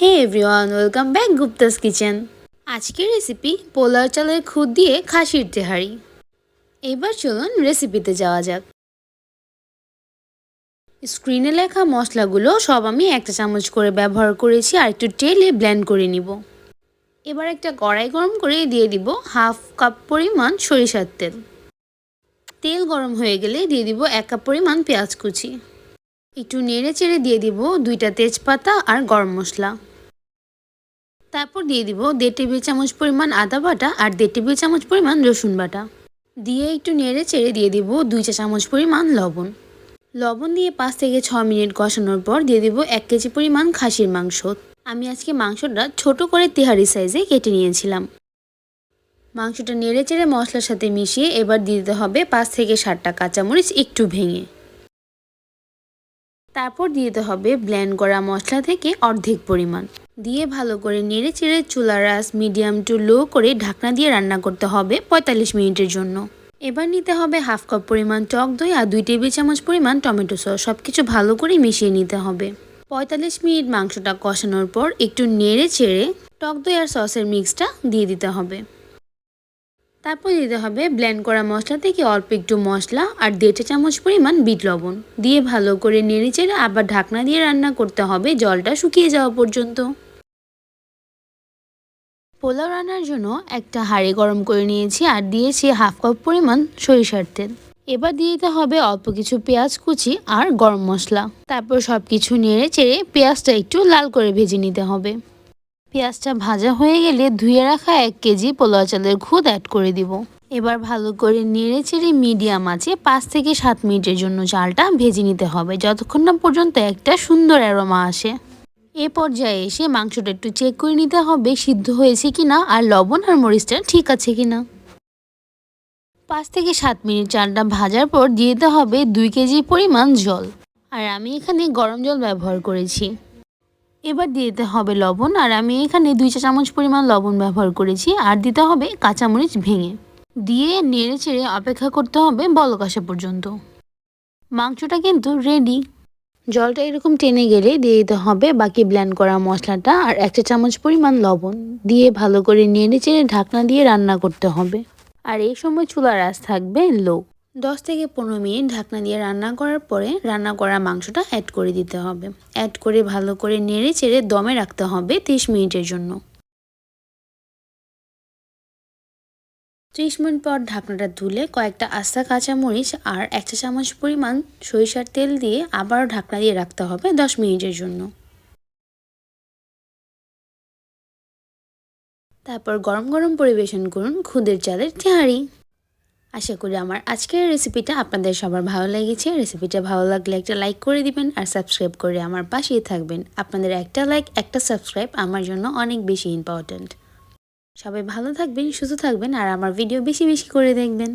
Hey everyone welcome back Gupta's kitchen আজকের recipe pulao চালের খুদ দিয়ে খাসির তেহারি। এবার চলুন রেসিপিতে যাওয়া যাক। স্ক্রিনে লেখা মশলাগুলো সব আমি একটা চামচ করে ব্যবহার করেছি আর একটু টেলে ব্লেন্ড করে নিব। এবার একটা কড়াই গরম করে দিয়ে দিব হাফ কাপ পরিমাণ সরিষার তেল। তেল গরম হয়ে গেলে দিয়ে দিব এক কাপ পরিমাণ পেঁয়াজ কুচি। একটু নেড়ে চেড়ে দিয়ে দিব দুইটা তেজপাতা আর গরম মশলা। তারপর দিয়ে দিব দেড় টেবিল চামচ পরিমাণ আদা বাটা আর দেড় টেবিল চামচ পরিমাণ রসুন বাটা। দিয়ে একটু নেড়ে চেড়ে দিয়ে দিব দুই চা চামচ পরিমাণ লবণ। লবণ দিয়ে পাঁচ থেকে ছ মিনিট কষানোর পর দিয়ে দিব এক কেজি পরিমাণ খাসির মাংস। আমি আজকে মাংসটা ছোট করে তেহারি সাইজে কেটে নিয়েছিলাম। মাংসটা নেড়ে চেড়ে মশলার সাথে মিশিয়ে এবার দিয়ে দিতে হবে পাঁচ থেকে ষাটটা কাঁচামরিচ একটু ভেঙে। তারপর দিয়ে দিতে হবে ব্লেন্ড করা মশলা থেকে অর্ধেক পরিমাণ। দিয়ে ভালো করে নেড়ে চেড়ে চুলার রাস মিডিয়াম টু লো করে ঢাকনা দিয়ে রান্না করতে হবে পঁয়তাল্লিশ মিনিটের জন্য। এবার নিতে হবে হাফ কাপ পরিমাণ টক দই আর দুই টেবিল চামচ পরিমাণ টমেটো সস। সব কিছু ভালো করে মিশিয়ে নিতে হবে। পঁয়তাল্লিশ মিনিট মাংসটা কষানোর পর একটু নেড়ে চেড়ে টক দই আর সসের মিক্সটা দিয়ে দিতে হবে। তারপর দিতে হবে ব্লেন্ড করা মশলা থেকে অল্প একটু মশলা আর দেড় চামচ পরিমাণ বিট লবণ। দিয়ে ভালো করে নেড়ে চেড়ে আবার ঢাকনা দিয়ে রান্না করতে হবে, জলটা শুকিয়ে যাওয়া পর্যন্ত। পোলাও রান্নার জন্য একটা হাঁড়ি গরম করে নিয়েছি আর দিয়েছি হাফ কাপ পরিমাণ সরিষার তেল। এবার দিয়ে দিতে হবে অল্প কিছু পেঁয়াজ কুচি আর গরম মশলা। তারপর সব কিছু নেড়ে চেড়ে পেঁয়াজটা একটু লাল করে ভেজে নিতে হবে। পেঁয়াজটা ভাজা হয়ে গেলে ধুয়ে রাখা এক কেজি পোলাও চালের খুদ অ্যাড করে দিব। এবার ভালো করে নেড়ে চেড়ে মিডিয়াম আছে পাঁচ থেকে সাত মিনিটের জন্য চালটা ভেজে নিতে হবে, যতক্ষণ না পর্যন্ত একটা সুন্দর অ্যারোমা আসে। এ পর্যায়ে এসে মাংসটা একটু চেক করে নিতে হবে সিদ্ধ হয়েছে কি না আর লবণ আর মরিচটা ঠিক আছে কি না পাঁচ থেকে সাত মিনিট চালটা ভাজার পর দিয়ে দিতে হবে দুই কেজি পরিমাণ জল। আর আমি এখানে গরম জল ব্যবহার করেছি। এবার দিয়ে দিতে হবে লবণ, আর আমি এখানে দুই চা চামচ পরিমাণ লবণ ব্যবহার করেছি, আর দিতে হবে কাঁচামরিচ ভেঙে। দিয়ে নেড়ে চেড়ে অপেক্ষা করতে হবে বলক আসা পর্যন্ত। মাংসটা কিন্তু রেডি জলটা এরকম টেনে গেলে দিয়ে দিতে হবে বাকি ব্ল্যান্ড করা মশলাটা, আর এক চা চামচ পরিমাণ লবণ। দিয়ে ভালো করে নেড়ে চেড়ে ঢাকনা দিয়ে রান্না করতে হবে। আর এই সময় চুলার আঁচ থাকবে লো দশ থেকে পনেরো মিনিট ঢাকনা দিয়ে রান্না করার পরে রান্না করা মাংসটা অ্যাড করে দিতে হবে। অ্যাড করে ভালো করে নেড়ে চেড়ে দমে রাখতে হবে তিরিশ মিনিটের জন্য। ত্রিশ মিনিট পর ঢাকনাটা তুলে কয়েকটা আস্তা কাঁচামরিচ আর এক চা চামচ পরিমাণ সরিষার তেল দিয়ে আবারও ঢাকনা দিয়ে রাখতে হবে দশ মিনিটের জন্য। তারপর গরম গরম পরিবেশন করুন খুদের চালের তেহারি আশা করি আমার আজকের রেসিপিটা আপনাদের সবার ভালো লেগেছে। রেসিপিটা ভালো লাগলে একটা লাইক করে দিবেন আর সাবস্ক্রাইব করে আমার পাশেই থাকবেন। আপনাদের একটা লাইক একটা সাবস্ক্রাইব আমার জন্য অনেক বেশি ইম্পর্ট্যান্ট সবাই ভালো থাকবেন, সুস্থ থাকবেন আর আমার ভিডিও বেশি বেশি করে দেখবেন।